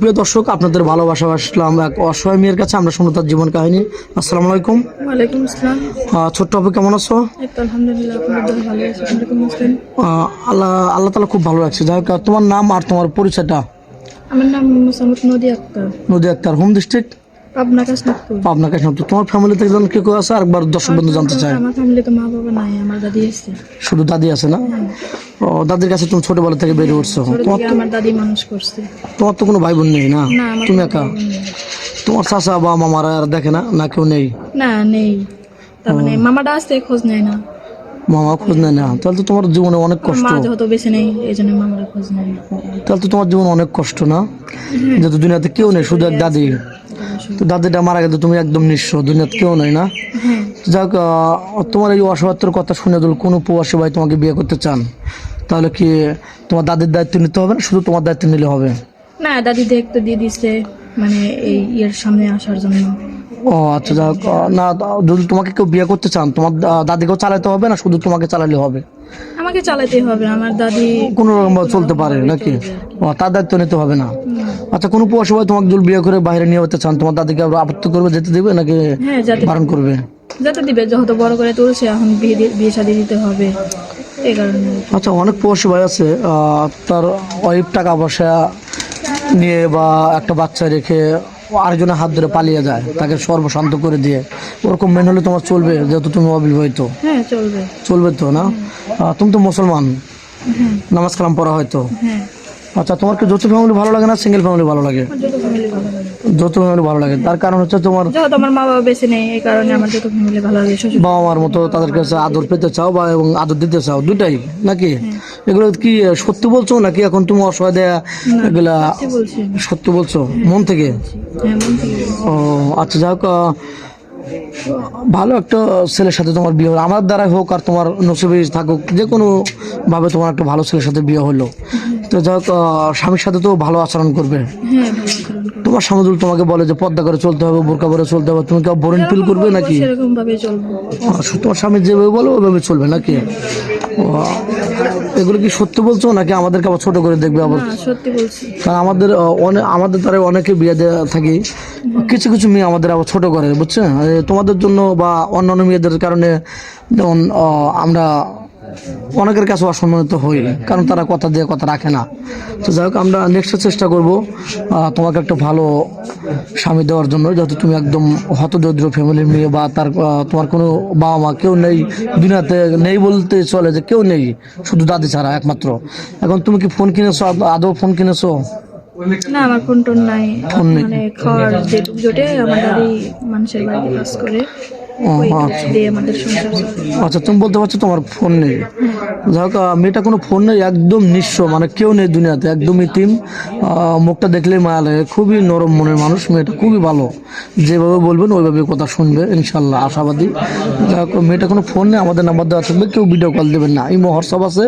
প্রিয় দর্শক আপনাদের ভালোবাসা আসলাম এক অসহায় মেয়ের কাছে আমরা শুনো তার জীবন কাহিনী। আসসালামু আলাইকুম। ওয়ালাইকুম আসসালাম। ছোট্ট আপু কেমন আছো? আলহামদুলিল্লাহ আল্লাহ আল্লাহ তালা খুব ভালো লাগছে যাই তোমার নাম আর তোমার পরিচয়টা? আমার নাম Mosammat Nadi Akter. Nadi Akter home district? Pabna Kashinathpur Pabna কাছে তোমার ফ্যামিলি থেকে জন কে কেউ আছে? আরেকবার দর্শক বন্ধু জানতে চাই। আমার ফ্যামিলি তো মা বাবা নাই আমার দাদি আছে। শুধু দাদি আছে না? ও দাদির কাছে তুমি ছোটবেলা থেকে বেড়ে উঠছো। তোমার থেকে আমার দাদি মানুষ করছে। তোমার তো কোনো ভাই বোন নেই না? তুমি একা। তোমার চাচা বা মামারা আর দেখে না? না কেউ নেই? না নেই। তার মানে মামাটা আসতে খোঁজ নেয় না। মামা খোঁজ নেয় না? তাহলে তো তোমার জীবনে অনেক কষ্ট। মা যেহেতু বেশি নেই এই জন্য মামারা খোঁজ নেয় তাহলে তো তোমার জীবন অনেক কষ্ট না? যেহেতু দুনিয়াতে কেউ নেই শুধু এক দাদি। তো দাদিটা মারা গেছে তুমি একদম নিঃস্ব দুনিয়াতে কেউ নয় না? হ্যাঁ। যাক তোমার এই অসহায়ত্বের কথা শুনে দিল কোনো প্রবাসী ভাই তোমাকে বিয়ে করতে চান তাহলে কি তোমার দাদির দায়িত্ব নিতে হবে না? শুধু তোমার দায়িত্ব নিলে হবে? না দাদি দেখতে দিয়ে দিছে মানে এই ইয়ের সামনে আসার জন্য। ও আচ্ছা যাক না যদি তোমাকে কেউ বিয়ে করতে চান তোমার দাদিকেও চালাতে হবে না? শুধু তোমাকে চালালে হবে? আমাকে চালাতে হবে আমার দাদি কোনো রকম চলতে পারে নাকি? ও, তার দায়িত্ব নিতে হবে না? আচ্ছা কোনো প্রবাসী ভাই তোমাকে যদি বিয়ে করে বাইরে নিয়ে যেতে চান তোমার দাদিকে আবার আপত্তি করবে যেতে দেবে নাকি হ্যাঁ বারণ করবে? যাতে দিবে যেহেতু বড় করে তুলছে এখন বিয়ে বিয়ে শাদি দিতে হবে। এই কারণে আচ্ছা অনেক প্রবাসী ভাই আছে আহ, তার ওয়াইফ টাকা পয়সা নিয়ে বা একটা বাচ্চা রেখে আরেকজনের হাত ধরে পালিয়ে যায় তাকে সর্বশান্ত করে দিয়ে। ওরকম মেন হলে তোমার চলবে যেহেতু তুমি অবিবাহিত। হ্যাঁ চলবে। চলবে তো না? তুমি তো মুসলমান। হ্যাঁ। নামাজ কালাম পড়া হয়তো হ্যাঁ। আচ্ছা তোমার কি যৌথ ফ্যামিলি ভালো লাগে না সিঙ্গেল ফ্যামিলি ভালো লাগে। যৌথ ফ্যামিলি ভালো লাগে। তার কারণ হচ্ছে তোমার মা বাবা বেশি নেই এই কারণে আমার যত ফ্যামিলি ভালো লাগে বাবা মার মতো তাদের কাছে আদর পেতে চাও বা এবং আদর দিতে চাও দুটাই নাকি? এগুলো কি সত্যি বলছো নাকি এখন তুমি অসহায় দেয়া এগুলা সত্যি বলছো মন থেকে? হ্যাঁ মন থেকে। ও আচ্ছা যাই হোক ভালো একটা ছেলের সাথে তোমার বিয়ে হলো। আমার দ্বারাই হোক আর তোমার নসিবে থাকুক যে কোনো ভাবে তোমার একটা ভালো ছেলের সাথে বিয়ে হলো। তো যাই হোক স্বামীর সাথে তো ভালো আচরণ করবে। হ্যাঁ। তোমার স্বামী তোমাকে বলে যে পর্দা করে চলতে হবে বোরকা করে চলতে হবে তুমি কেউ বোরিং ফিল করবে নাকি? আচ্ছা, তোমার স্বামী যেভাবে বলো ওইভাবে চলবে নাকি? এগুলো কি সত্যি বলছো নাকি আমাদেরকে আবার ছোট করে দেখবে আবার? কারণ আমাদের অনেক আমাদের দ্বারা অনেকে বিয়ে দেওয়া থাকি। কিছু কিছু মেয়ে আমাদের আবার ছোট করে বুঝছে? তোমাদের জন্য বা অন্যান্য মেয়েদের কারণে যেমন আমরা অনেকের কাছে অসম্মানিত হই কারণ তারা কথা দিয়ে কথা রাখে না। তো যাই হোক আমরা নেক্সট চেষ্টা করব তোমাকে একটা ভালো স্বামী দেওয়ার জন্য যাতে তুমি একদম হতদরিদ্র ফ্যামিলির মেয়ে বা তার তোমার কোনো বাবা মা কেউ নেই দুনিয়াতে নেই বলতে চলে যে কেউ নেই শুধু দাদি ছাড়া একমাত্র। এখন তুমি কি ফোন কিনেছো? আদৌ ফোন কিনেছো? না আমার ফোন টোন নাই। মানে খাওয়ার যেটুক জোটে আমার দাদি মানুষের বাড়িতে কাজ করে। আচ্ছা। আচ্ছা তুমি বলতে পারছ তোমার ফোন নেই। যাই হোক মেয়েটা কোনো ফোন নেই একদম নিঃস্ব মানে কেউ নেই দুনিয়াতে একদম ইতিম মুখটা দেখলেই মায়া লাগে। খুবই নরম মনের মানুষ মেয়েটা খুবই ভালো। যেভাবে বলবেন ওইভাবে কথা শুনবে ইনশাল্লাহ আশাবাদী। যাই হোক মেয়েটা কোনো ফোন নেই আমাদের নাম্বার দেওয়া থাকবে কেউ ভিডিও কল দেবেন না। এই হোয়াটসঅ্যাপ আছে।